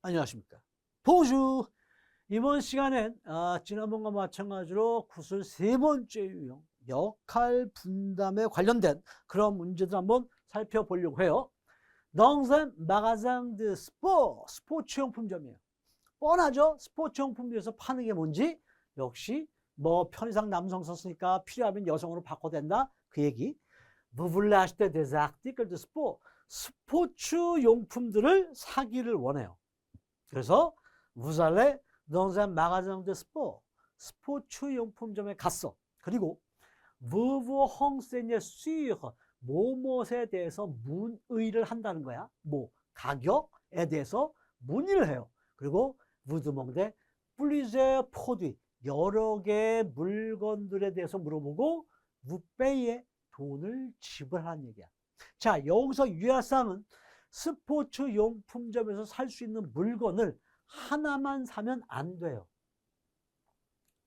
안녕하십니까. 보주 이번 시간엔 아, 지난번과 마찬가지로 구술 세 번째 유형 역할 분담에 관련된 그런 문제들 한번 살펴보려고 해요. 덩센 마가상 드 스포 스포츠 용품점이에요. 뻔하죠? 스포츠 용품점에서 파는 게 뭔지 역시 뭐 편의상 남성 썼으니까 필요하면 여성으로 바꿔도 된다 그 얘기. Articles de sport 스포츠 용품들을 사기를 원해요. 그래서 allez dans un magasin 스포츠 용품점에 갔어. 그리고 vous renseignez sur 뭐뭇에 대해서 문의를 한다는 거야. 뭐 가격에 대해서 문의를 해요. 그리고 demandez plusieurs produits 여러 개의 물건들에 대해서 물어보고 payez 돈을 지불하는 얘기야. 자, 여기서 유야상은 스포츠 용품점에서 살 수 있는 물건을 하나만 사면 안 돼요.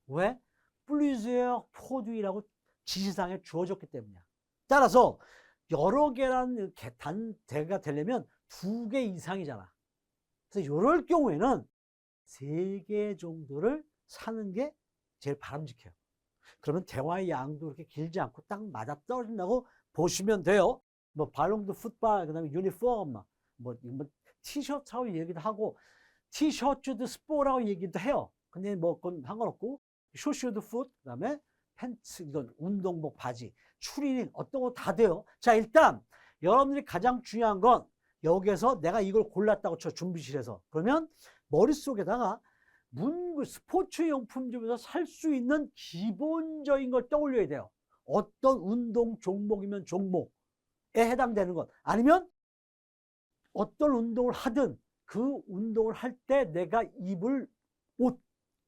왜? 플리즈어 포듀이라고 지시상에 주어졌기 때문이야. 따라서 여러 개라는 개- 단대가 되려면 두 개 이상이잖아. 그래서 이럴 경우에는 세 개 정도를 사는 게 제일 바람직해요. 그러면 대화의 양도 그렇게 길지 않고 딱 맞아 떨어진다고 보시면 돼요. 뭐 발롱드 풋발 그 다음에 유니폼 뭐, 뭐 티셔츠라고 얘기도 하고 티셔츠도 스포라고 얘기도 해요. 근데 뭐 그건 상관없고 쇼슈드 풋 그 다음에 팬츠 이건 운동복 바지 추리닝 어떤 거 다 돼요. 자 일단 여러분들이 가장 중요한 건 여기에서 내가 이걸 골랐다고 쳐 준비실에서 그러면 머릿속에다가 문구 스포츠 용품점에서 살 수 있는 기본적인 걸 떠올려야 돼요. 어떤 운동 종목이면 종목에 해당되는 것 아니면 어떤 운동을 하든 그 운동을 할 때 내가 입을 옷,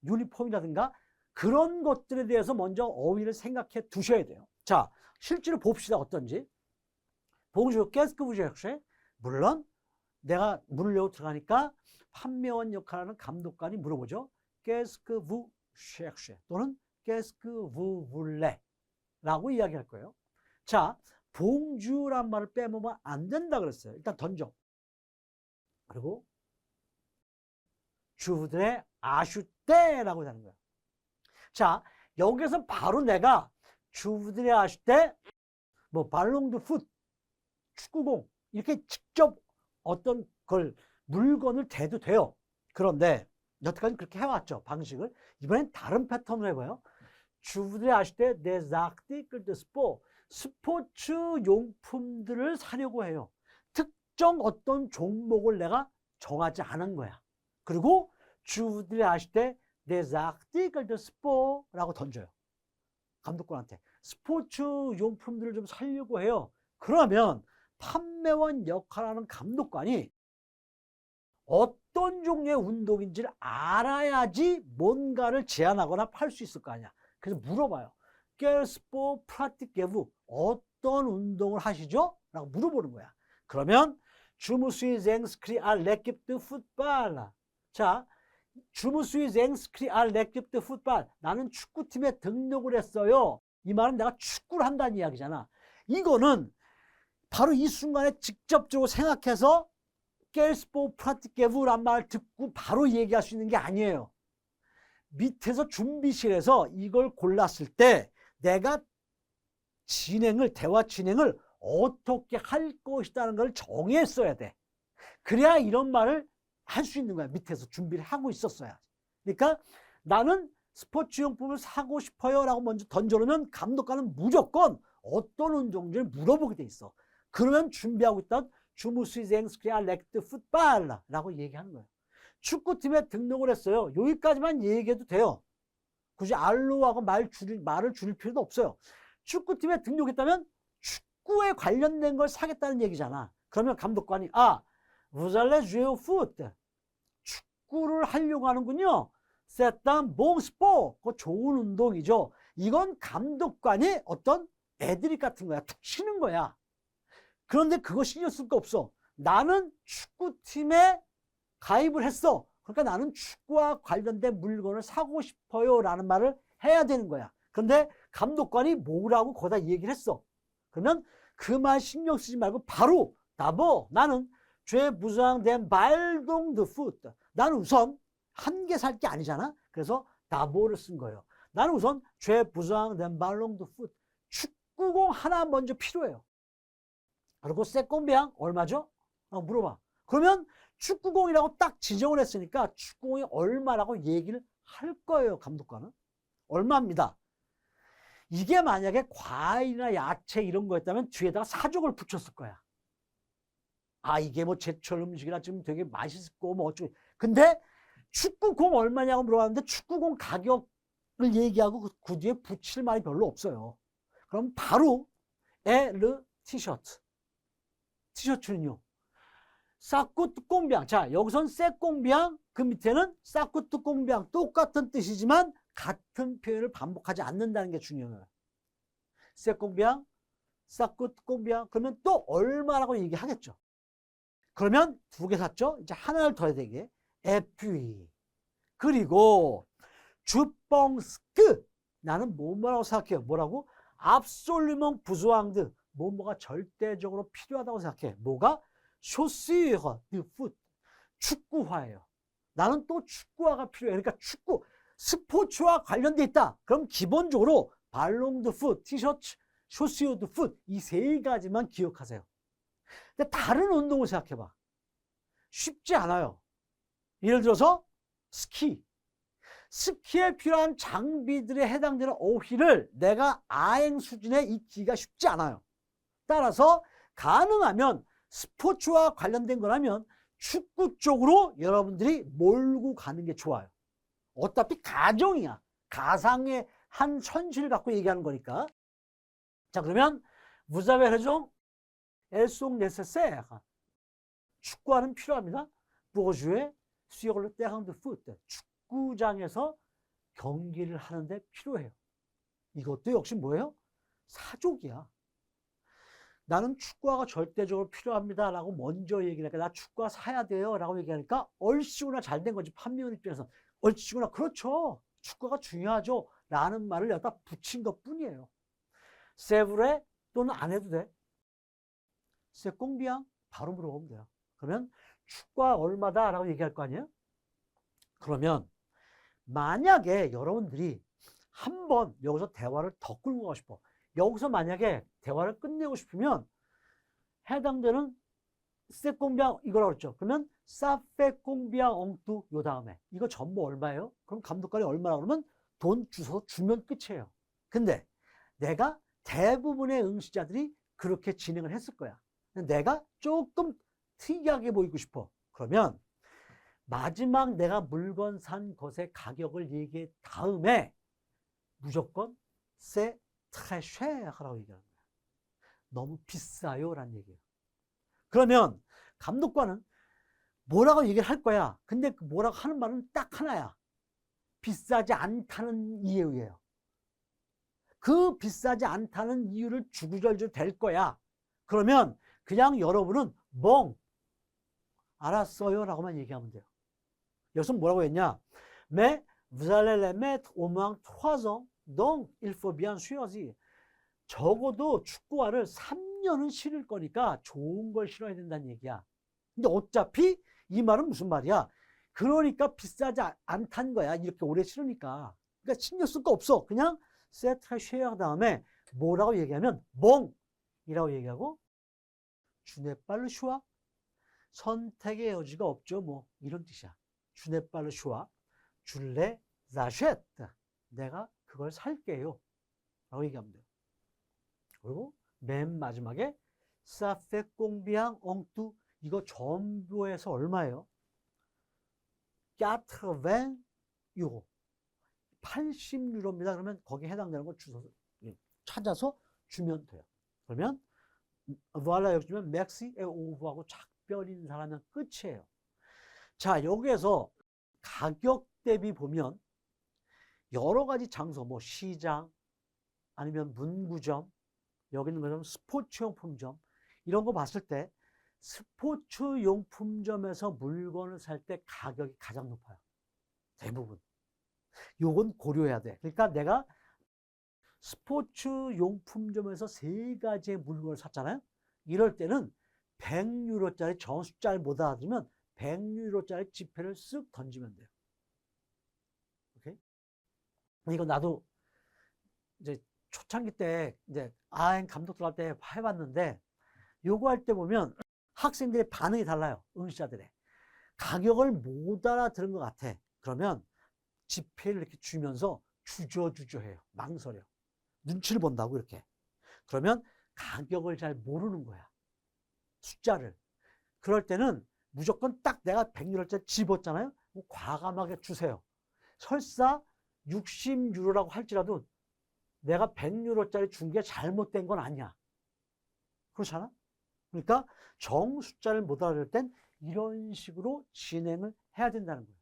유니폼이라든가 그런 것들에 대해서 먼저 어휘를 생각해 두셔야 돼요. 자, 실제로 봅시다. 어떤지. 봉주 깨스크 부제학생 물론 내가 문을 열고 들어가니까 판매원 역할하는 감독관이 물어보죠. 깨스크 부 쉐크쉐 또는 깨스크 부 불레 라고 이야기할 거예요. 자, 봉주란 말을 빼먹으면 안 된다 그랬어요. 일단 던져. 그리고 주들의 아슈떼라고 하는 거야. 자, 여기서 바로 내가 주들의 아슈떼, 뭐 발롱드 풋, 축구공 이렇게 직접 어떤 걸 물건을 대도 돼요. 그런데 여태까지 그렇게 해왔죠 방식을. 이번엔 다른 패턴으로 해봐요. 주들의 아슈떼 articles de sport 스포 츠 용품들을 사려고 해요. 특정 어떤 종목을 내가 정하지 않은 거야. 그리고 주들이 아실 때 des articles de sport라고 던져요. 감독관한테 스포츠 용품들을 좀 살려고 해요. 그러면 판매원 역할하는 감독관이 어떤 종류의 운동인지를 알아야지 뭔가를 제안하거나 팔 수 있을 거 아니야. 그래서 물어봐요. Sport pratiquez-vous? 어떤 운동을 하시죠? 라고 물어보는 거야. 그러면 inscrit à l'équipe de football. 자, inscrit à l'équipe de football. 나는 축구팀에 등록을 했어요. 이 말은 내가 축구를 한다는 이야기잖아. 이거는 바로 이 순간에 직접적으로 생각해서 깰스포 프라티케브란 말을 듣고 바로 얘기할 수 있는 게 아니에요. 밑에서 준비실에서 이걸 골랐을 때 내가 진행을, 대화 진행을 어떻게 할 것이라는 걸 정했어야 돼. 그래야 이런 말을 할 수 있는 거야. 밑에서 준비를 하고 있었어야. 그러니까 나는 스포츠 용품을 사고 싶어요 라고 먼저 던져놓으면 감독관은 무조건 어떤 운동인지를 물어보게 돼 있어. 그러면 준비하고 있던 주무스이생 스크리아 렉트 풋발라라고 얘기하는 거예요. 축구팀에 등록을 했어요. 여기까지만 얘기해도 돼요. 굳이 알로하고 말 줄일, 말을 줄일 필요도 없어요. 축구팀에 등록했다면 축구에 관련된 걸 사겠다는 얘기잖아. 그러면 감독관이 아, jouer au foot. 축구를 하려고 하는군요. Bon sport. 그 좋은 운동이죠. 이건 감독관이 어떤 애드립 같은 거야. 툭 치는 거야. 그런데 그거 신경 쓸 거 없어. 나는 축구팀에 가입을 했어. 그러니까 나는 축구와 관련된 물건을 사고 싶어요. 라는 말을 해야 되는 거야. 그런데 감독관이 뭐라고 거다 얘기를 했어. 그러면 그 말 신경 쓰지 말고 바로 나보 나는 죄 부상된 말동 드 푸트. 나는 우선 한 개 살 게 아니잖아. 그래서 다보를 쓴 거예요. 나는 우선 죄 부상된 말동 드 푸트. 축구공 하나 먼저 필요해요. 그리고 세콤비앙 얼마죠? 어, 물어봐. 그러면 축구공이라고 딱 지정을 했으니까 축구공이 얼마라고 얘기를 할 거예요. 감독관은. 얼마입니다. 이게 만약에 과일이나 야채 이런 거였다면 뒤에다가 사족을 붙였을 거야. 아, 이게 뭐 제철 음식이라 지금 되게 맛있고 뭐 어쩌고. 근데 축구공 얼마냐고 물어봤는데 축구공 가격을 얘기하고 그, 그 뒤에 붙일 말이 별로 없어요. 그럼 바로 에르 티셔츠. 티셔츠는요. 싸꾸 뚜꽁비앙. 자, 여기선 쎄꽁비앙, 그 밑에는 싸꾸 뚜꽁비앙. 똑같은 뜻이지만 같은 표현을 반복하지 않는다는 게 중요해요. 쎄꽁비앙, 싸꾸 뚜꽁비앙. 그러면 또 얼마라고 얘기하겠죠. 그러면 두 개 샀죠? 이제 하나를 더 해야 되게. 에퓨이. 그리고 주뻥스크. 나는 뭐뭐라고 생각해요? 뭐라고? 압솔루먼 부수앙드. 뭐뭐가 절대적으로 필요하다고 생각해. 뭐가? 쇼스이허 풋 축구화예요. 나는 또 축구화가 필요해. 그러니까 축구 스포츠와 관련돼 있다. 그럼 기본적으로 발롱드 풋, 티셔츠, 쇼스요드 풋 이 세 가지만 기억하세요. 근데 다른 운동을 생각해 봐. 쉽지 않아요. 예를 들어서 스키. 스키에 필요한 장비들에 해당되는 어휘를 내가 아행 수준에 익히기가 쉽지 않아요. 따라서 가능하면 스포츠와 관련된 거라면 축구 쪽으로 여러분들이 몰고 가는 게 좋아요. 어차피 가정이야. 가상의 한 현실을 갖고 얘기하는 거니까. 자, 그러면 무자베 회종 엘송 네세세 축구하는 필요합니다. 부어주에 수역을 때항드 푸트 축구장에서 경기를 하는데 필요해요. 이것도 역시 뭐예요? 사족이야. 나는 축구화가 절대적으로 필요합니다 라고 먼저 얘기를 하니까 나 축구화 사야 돼요 라고 얘기하니까 얼씨구나 잘 된 거지 판매원 입장에서. 얼씨구나 그렇죠. 축구가 중요하죠 라는 말을 여기다 붙인 것 뿐이에요. 세브레 또는 안 해도 돼? 세꽁비앙 바로 물어보면 돼요. 그러면 축구화 얼마다? 라고 얘기할 거 아니에요? 그러면 만약에 여러분들이 한 번 여기서 대화를 더 끌고 가고 싶어 여기서 만약에 대화를 끝내고 싶으면 해당되는 세꽁비앙 이거라고 그랬죠. 그러면 사페꽁비앙 엉뚜 요 다음에 이거 전부 얼마예요? 그럼 감독관이 얼마라 그러면 돈 주소 주면 끝이에요. 근데 내가 대부분의 응시자들이 그렇게 진행을 했을 거야. 내가 조금 특이하게 보이고 싶어. 그러면 마지막 내가 물건 산 것의 가격을 얘기해 다음에 무조건 세 트레쉐라고 얘기하는 거야. 너무 비싸요 라는 얘기예요. 그러면 감독관은 뭐라고 얘기를 할 거야. 근데 그 뭐라고 하는 말은 딱 하나야. 비싸지 않다는 이유예요. 그 비싸지 않다는 이유를 주구절절 될 거야. 그러면 그냥 여러분은 멍 알았어요 라고만 얘기하면 돼요. 여기서 뭐라고 했냐? Mais vous allez les mettre au moins 3 ans Donc, il faut bien choisir. 적어도 축구화를 3년은 신을 거니까 좋은 걸 신어야 된다는 얘기야. 근데 어차피 이 말은 무슨 말이야? 그러니까 비싸지 않다는 거야. 이렇게 오래 신으니까. 그러니까 신경 쓸 거 없어. 그냥 세트를 쉐어 다음에 뭐라고 얘기하면 멍이라고 얘기하고 주네빨르 슈아 선택의 여지가 없죠. 뭐 이런 뜻이야. 주네빨르 슈아 줄레 자쉐트 내가 그걸 살게요. 라고 얘기하면 돼요. 그리고 맨 마지막에 사페꽁비앙 엉뚜 이거 전부에서 얼마예요? 까트벤 유로 80유로입니다. 그러면 거기에 해당되는 걸 주소 찾아서 주면 돼요. 그러면 voilà 여기 주면 맥시에 오브하고 작별인 사람은 끝이에요. 자 여기에서 가격 대비 보면 여러 가지 장소, 뭐 시장, 아니면 문구점, 여기 있는 것처럼 스포츠용품점, 이런 거 봤을 때 스포츠용품점에서 물건을 살 때 가격이 가장 높아요. 대부분. 요건 고려해야 돼. 그러니까 내가 스포츠용품점에서 세 가지의 물건을 샀잖아요. 이럴 때는 100유로짜리 저 숫자를 못 알아들으면 100유로짜리 지폐를 쓱 던지면 돼요. 이거 나도 이제 초창기 때 이제 아행 감독들 할 때 해봤는데 요거 할 때 보면 학생들의 반응이 달라요. 응시자들의. 가격을 못 알아들은 것 같아. 그러면 지폐를 이렇게 주면서 주저주저 해요. 망설여. 눈치를 본다고 이렇게. 그러면 가격을 잘 모르는 거야. 숫자를. 그럴 때는 무조건 딱 내가 100유로짜리 집었잖아요. 뭐 과감하게 주세요. 설사 60유로라고 할지라도 내가 100유로짜리 준 게 잘못된 건 아니야. 그렇잖아? 그러니까 정 숫자를 못 알아들 땐 이런 식으로 진행을 해야 된다는 거예요.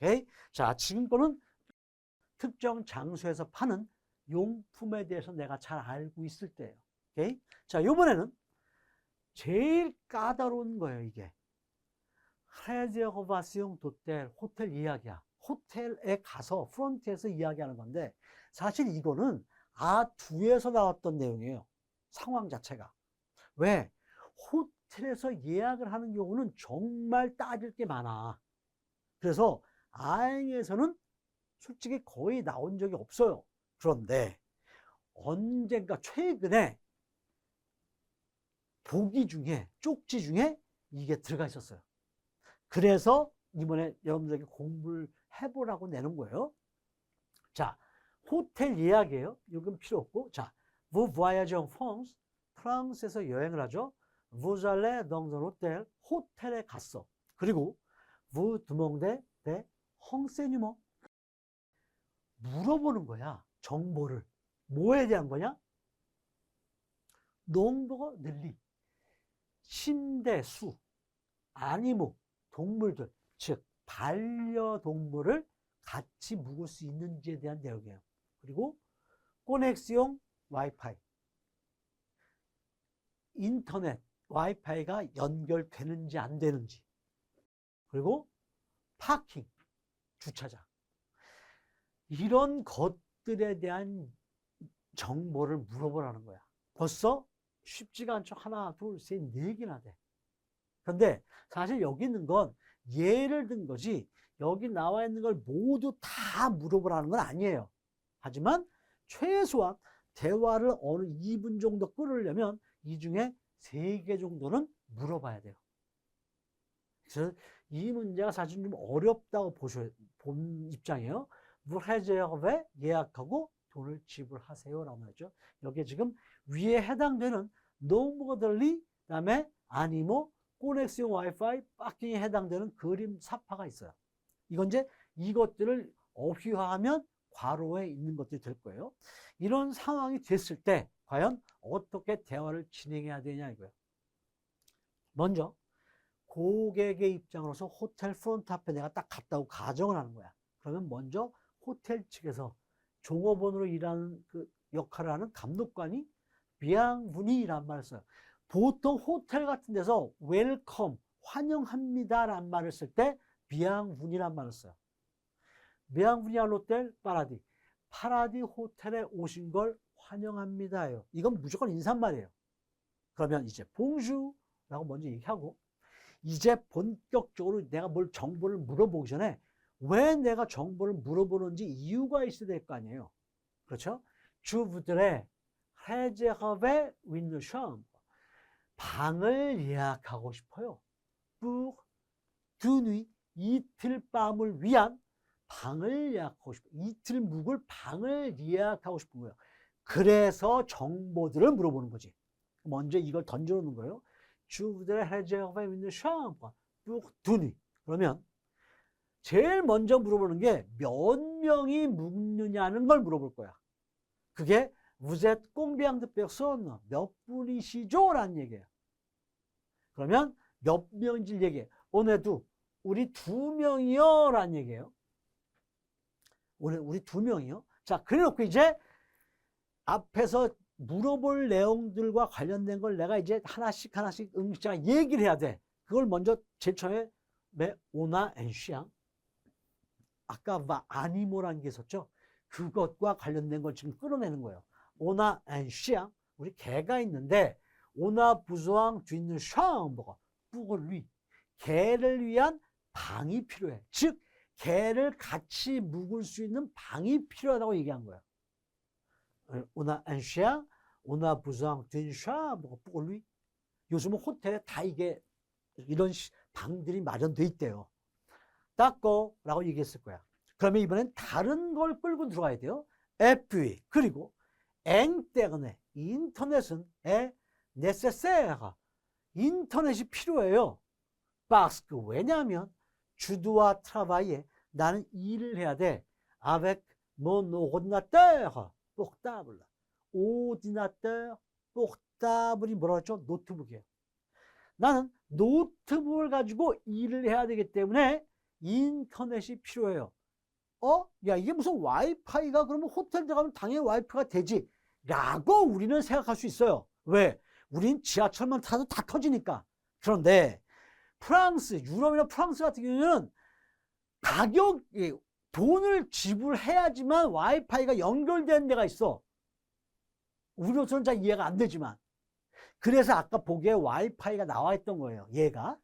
오케이? 자, 지금 거는 특정 장소에서 파는 용품에 대해서 내가 잘 알고 있을 때예요. 오케이? 자, 요번에는 제일 까다로운 거예요, 이게. 레제어바시용 도텔, 호텔 이야기야. 호텔에 가서 프론트에서 이야기하는 건데 사실 이거는 아2에서 나왔던 내용이에요. 상황 자체가. 왜? 호텔에서 예약을 하는 경우는 정말 따질 게 많아. 그래서 아행에서는 솔직히 거의 나온 적이 없어요. 그런데 언젠가 최근에 보기 중에 쪽지 중에 이게 들어가 있었어요. 그래서 이번에 여러분들에게 공부를 해보라고 내는 거예요. 자, 호텔 예약이에요. 이건 필요 없고. 자, vous voyagez en France. 프랑스에서 여행을 하죠. vous allez dans un hôtel. 호텔에 갔어. 그리고 vous demandez des renseignements. 물어보는 거야. 정보를. 뭐에 대한 거냐? 농도가 늘리. 신대 수. 아니모. 동물들. 즉, 반려동물을 같이 묵을 수 있는지에 대한 내용이에요. 그리고 코넥시용 와이파이. 인터넷 와이파이가 연결되는지 안 되는지. 그리고 파킹, 주차장. 이런 것들에 대한 정보를 물어보라는 거야. 벌써 쉽지가 않죠. 하나, 둘, 셋, 네 개나 돼. 그런데 사실 여기 있는 건 예를 든 거지 여기 나와 있는 걸 모두 다 물어보라는 건 아니에요. 하지만 최소한 대화를 어느 2분 정도 끌으려면 이 중에 3개 정도는 물어봐야 돼요. 그래서 이 문제가 사실 좀 어렵다고 보셔, 본 입장이에요. 물해제업에 예약하고 돈을 지불하세요. 라고 말했죠. 여기에 지금 위에 해당되는 노모들리, 그 다음에 아니모, 코넥시용 와이파이, 파킹에 해당되는 그림 사파가 있어요. 이건 이제 이것들을 어휘화하면 괄호에 있는 것들이 될 거예요. 이런 상황이 됐을 때 과연 어떻게 대화를 진행해야 되냐 이거예요. 먼저 고객의 입장으로서 호텔 프론트 앞에 내가 딱 갔다고 가정을 하는 거야. 그러면 먼저 호텔 측에서 종업원으로 일하는 그 역할을 하는 감독관이 비양분이란 말을 써요. 보통 호텔 같은 데서 웰컴, 환영합니다란 말을 쓸 때 비양분이란 말을 써요. 비양분이아 호텔 파라디. 파라디 호텔에 오신 걸 환영합니다예요. 이건 무조건 인사말이에요. 그러면 이제 봉주라고 먼저 얘기하고 이제 본격적으로 내가 뭘 정보를 물어보기 전에 왜 내가 정보를 물어보는지 이유가 있어야 될 거 아니에요. 그렇죠? 주부들의 해제업의 윈드샴 방을 예약하고 싶어요. 뿌 두누이 이틀 밤을 위한 방을 예약하고 싶어요. 이틀 묵을 방을 예약하고 싶은 거예요. 그래서 정보들을 물어보는 거지. 먼저 이걸 던져놓는 거예요. 샴푸, 뿌 두누이. 그러면 제일 먼저 물어보는 게 몇 명이 묵느냐는 걸 물어볼 거야. 그게 꽁비앙드 백선 몇 분이시죠? 라는 얘기예요. 그러면 몇 명인지 얘기해. 오늘도 우리 두 명이요. 라는 얘기예요. 오늘 우리 두 명이요. 자, 그래 놓고 이제 앞에서 물어볼 내용들과 관련된 걸 내가 이제 하나씩 하나씩 응시자가 얘기를 해야 돼. 그걸 먼저 제일 처음에 오나 앤시앙 아까 막 아니모라는 게 있었죠. 그것과 관련된 걸 지금 끌어내는 거예요. 오나 앤시앙 우리 개가 있는데 부수왕 뒤는 샹버가 뿌걸리 개를 위한 방이 필요해. 즉 개를 같이 묵을 수 있는 방이 필요하다고 얘기한 거야. 오나 안시앙 오나 부수왕 뒤는 샹버가 뿌걸리 요즘은 호텔에 다 이게 이런 시- 방들이 마련돼 있대요. 닦고라고 얘기했을 거야. 그러면 이번엔 다른 걸 끌고 들어가야 돼요. FE 그리고 eng 때문에 인터넷은 에 네세세가 인터넷이 필요해요. 박스크 왜냐하면 주두와 트라바이에 나는 일을 해야 돼. avec mon ordinateur portable. ordinateur portable이 뭐라고 했죠? 노트북이에요. 나는 노트북을 가지고 일을 해야 되기 때문에 인터넷이 필요해요. 어? 야, 이게 무슨 와이파이가 그러면 호텔 들어가면 당연히 와이파이가 되지. 라고 우리는 생각할 수 있어요. 왜? 우린 지하철만 타도 다 터지니까. 그런데 프랑스, 유럽이나 프랑스 같은 경우는 가격, 이 돈을 지불해야지만 와이파이가 연결되는 데가 있어. 우리로서는 잘 이해가 안 되지만. 그래서 아까 보기에 와이파이가 나와 있던 거예요. 얘가.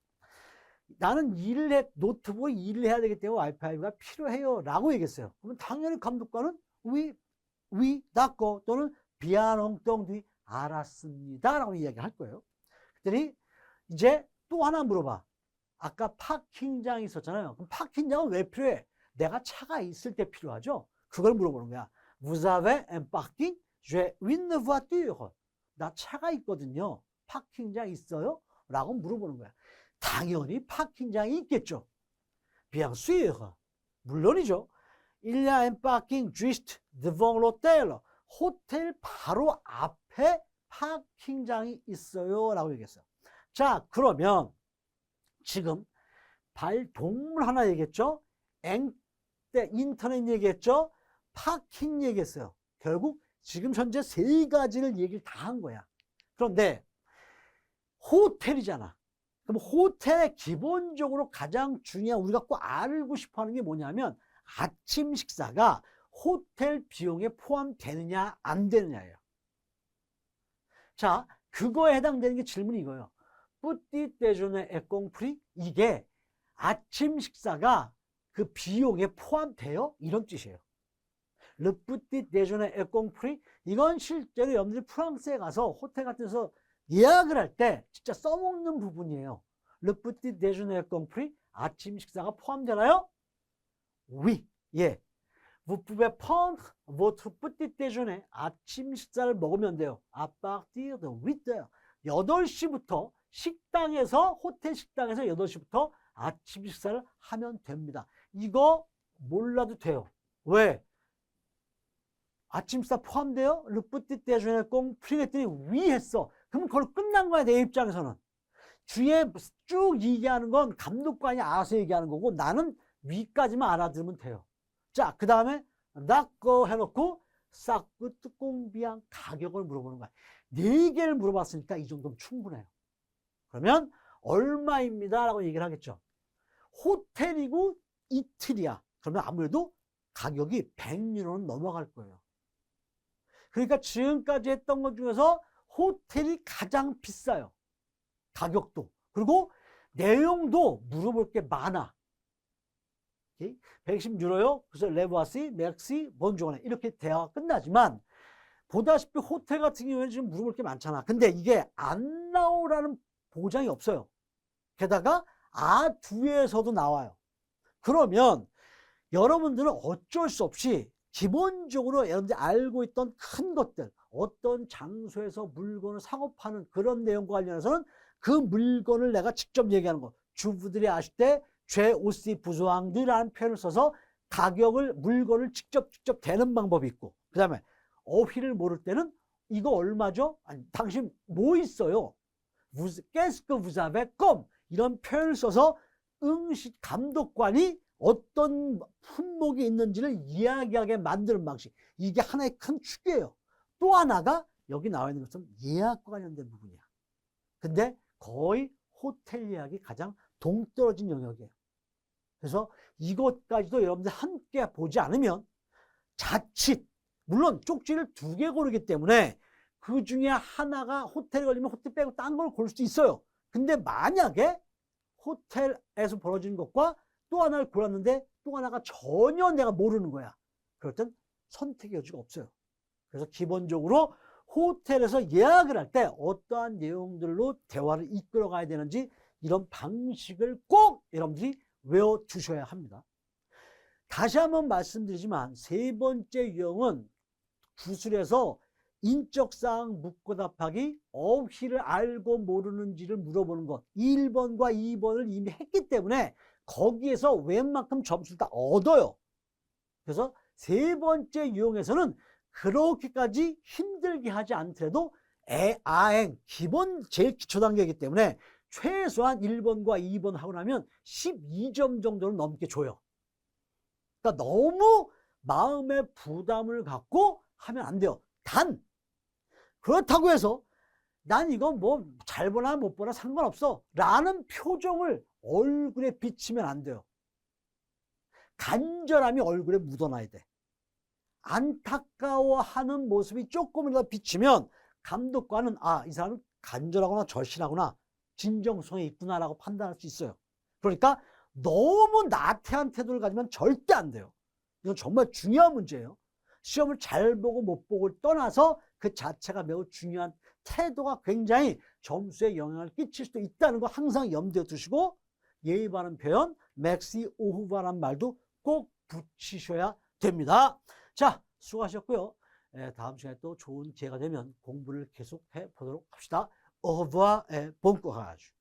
나는 일을 해, 노트북에 일을 해야 되기 때문에 와이파이가 필요해요. 라고 얘기했어요. 그러면 당연히 감독관은 위, 위, 닫고 또는 비아농똥 뒤 알았습니다. 라고 이야기할 거예요. 그랬더니 이제 또 하나 물어봐. 아까 파킹장이 있었잖아요. 그럼 파킹장은 왜 필요해? 내가 차가 있을 때 필요하죠? 그걸 물어보는 거야. Vous avez un parking? J'ai une voiture. 나 차가 있거든요. 파킹장 있어요? 라고 물어보는 거야. 당연히 파킹장이 있겠죠. Bien sûr. 물론이죠. Il y a un parking juste devant l'hôtel. 호텔 바로 앞에 파킹장이 있어요. 라고 얘기했어요. 자, 그러면 지금 발 동물 하나 얘기했죠. 앵, 때 인터넷 얘기했죠. 파킹 얘기했어요. 결국 지금 현재 세 가지를 얘기를 다 한 거야. 그런데 호텔이잖아. 그럼 호텔에 기본적으로 가장 중요한 우리가 꼭 알고 싶어 하는 게 뭐냐면 아침 식사가 호텔 비용에 포함되느냐 안 되느냐예요. 자, 그거에 해당되는 게 질문이 이거예요. 뿌띠 떼주네 에꽁프리 이게 아침 식사가 그 비용에 포함돼요? 이런 뜻이에요. 르뿌띠 떼주네 에꽁프리 이건 실제로 여러분들이 프랑스에 가서 호텔 같은 데서 예약을 할 때 진짜 써먹는 부분이에요. 르뿌띠 떼주네 에꽁프리 아침 식사가 포함되나요? 위, 예. Vous pouvez prendre votre petit déjeuner. 아침 식사를 먹으면 돼요. à partir de 8h. 8시부터 식당에서, 호텔 식당에서 8시부터 아침 식사를 하면 됩니다. 이거 몰라도 돼요. 왜? 아침 식사 포함돼요? 르뿌띠 déjeuner 꽁 프리랬더니 위 했어. 그럼 그걸로 끝난 거야, 내 입장에서는. 뒤에 쭉 얘기하는 건 감독관이 알아서 얘기하는 거고 나는 위까지만 알아들으면 돼요. 자, 그 다음에 낚고 해놓고 싹그 뚜껑 비양 가격을 물어보는 거야. 네 개를 물어봤으니까 이 정도면 충분해요. 그러면 얼마입니다 라고 얘기를 하겠죠. 호텔이고 이틀이야. 그러면 아무래도 가격이 100유로는 넘어갈 거예요. 그러니까 지금까지 했던 것 중에서 호텔이 가장 비싸요. 가격도. 그리고 내용도 물어볼 게 많아. 110유로요. 그래서 레버시, 맥시, 본조네 이렇게 대화가 끝나지만 보다시피 호텔 같은 경우에는 지금 물어볼 게 많잖아. 근데 이게 안 나오라는 보장이 없어요. 게다가 아2에서도 나와요. 그러면 여러분들은 어쩔 수 없이 기본적으로 여러분들이 알고 있던 큰 것들, 어떤 장소에서 물건을 파는 그런 내용과 관련해서는 그 물건을 내가 직접 얘기하는 거. 주부들이 아실 때 죄, 오시, 부조항들이라는 표현을 써서 가격을, 물건을 직접 직접 대는 방법이 있고, 그 다음에 어휘를 모를 때는 이거 얼마죠? 아니, 당신 뭐 있어요? 깨스크 부자베 껌 이런 표현을 써서 응시 감독관이 어떤 품목이 있는지를 이야기하게 만드는 방식. 이게 하나의 큰 축이에요. 또 하나가 여기 나와 있는 것은 예약과 관련된 부분이야. 근데 거의 호텔 예약이 가장 동떨어진 영역이에요. 그래서 이것까지도 여러분들 함께 보지 않으면 자칫, 물론 쪽지를 두 개 고르기 때문에 그 중에 하나가 호텔에 걸리면 호텔 빼고 딴 걸 고를 수도 있어요. 근데 만약에 호텔에서 벌어진 것과 또 하나를 골랐는데 또 하나가 전혀 내가 모르는 거야. 그럴 땐 선택의 여지가 없어요. 그래서 기본적으로 호텔에서 예약을 할 때 어떠한 내용들로 대화를 이끌어 가야 되는지 이런 방식을 꼭 여러분들이 외워 두셔야 합니다. 다시 한번 말씀드리지만 세 번째 유형은 구술에서 인적사항 묻고 답하기, 어휘를 알고 모르는지를 물어보는 것. 1번과 2번을 이미 했기 때문에 거기에서 웬만큼 점수를 다 얻어요. 그래서 세 번째 유형에서는 그렇게까지 힘들게 하지 않더라도 애, 아행, 기본, 제일 기초 단계이기 때문에 최소한 1번과 2번 하고 나면 12점 정도는 넘게 줘요. 그러니까 너무 마음의 부담을 갖고 하면 안 돼요. 단, 그렇다고 해서 난 이거 뭐 잘 보나 못 보나 상관없어. 라는 표정을 얼굴에 비치면 안 돼요. 간절함이 얼굴에 묻어나야 돼. 안타까워하는 모습이 조금이라도 비치면 감독관은 아, 이 사람은 간절하구나, 절실하구나, 진정성이 있구나라고 판단할 수 있어요. 그러니까 너무 나태한 태도를 가지면 절대 안 돼요. 이건 정말 중요한 문제예요. 시험을 잘 보고 못 보고를 떠나서 그 자체가 매우 중요한 태도가 굉장히 점수에 영향을 끼칠 수도 있다는 거 항상 염두에 두시고 예의 바른 표현, 맥시 오후바란 말도 꼭 붙이셔야 됩니다. 자, 수고하셨고요. 에, 다음 시간에 또 좋은 기회가 되면 공부를 계속 해 보도록 합시다. Au revoir et bon courage.